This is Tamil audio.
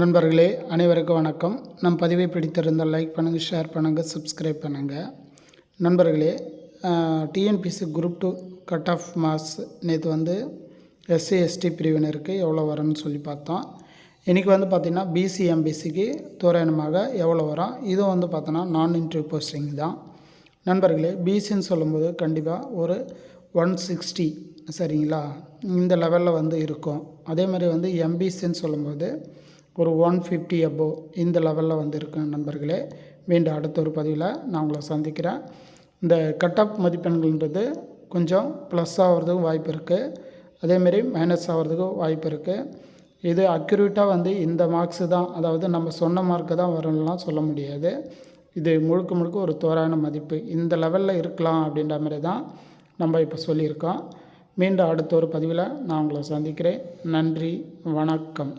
நண்பர்களே அனைவருக்கும் வணக்கம். நம் பதிவை பிடித்திருந்தால் லைக் பண்ணுங்கள் ஷேர் பண்ணுங்கள் சப்ஸ்கிரைப் பண்ணுங்கள் நண்பர்களே TNPSC group two cut off marks நேற்று வந்து எஸ்சி எஸ்டி பிரிவினருக்கு எவ்வளோ வரும்னு சொல்லி பார்த்தோம். இன்றைக்கி வந்து பார்த்திங்கன்னா பிசி எம்பிசிக்கு எவ்வளோ வரும்? இதுவும் வந்து பார்த்தோன்னா நான் இன்டர்வியூ போஸ்டிங் தான். நண்பர்களே பிசின்னு சொல்லும்போது கண்டிப்பாக ஒரு ஒன் சிக்ஸ்டி சரிங்களா? இந்த லெவலில் வந்து இருக்கும். அதே மாதிரி வந்து எம்பிசின்னு சொல்லும்போது ஒரு ஒன் ஃபிஃப்டி அபோவ் இந்த லெவலில் வந்து நண்பர்களே. மீண்டும் அடுத்த ஒரு பதிவில் நான் உங்களை சந்திக்கிறேன். இந்த கட் ஆஃப் மதிப்பெண்கள்ன்றது கொஞ்சம் ப்ளஸ் ஆகிறதுக்கும் வாய்ப்பு இருக்குது அதேமாரி மைனஸ் ஆகிறதுக்கும் வாய்ப்பு இருக்குது இது அக்யூரேட்டாக வந்து இந்த மார்க்ஸு தான் அதாவது நம்ம சொன்ன மார்க்கு தான் வரும்லாம் சொல்ல முடியாது. இது முழுக்க முழுக்க ஒரு தோராயான மதிப்பு. இந்த லெவலில் இருக்கலாம் அப்படின்ற மாதிரி தான் நம்ம இப்போ சொல்லியிருக்கோம். மீண்டும் அடுத்த ஒரு பதிவில் நான் உங்களை சந்திக்கிறேன். நன்றி வணக்கம்.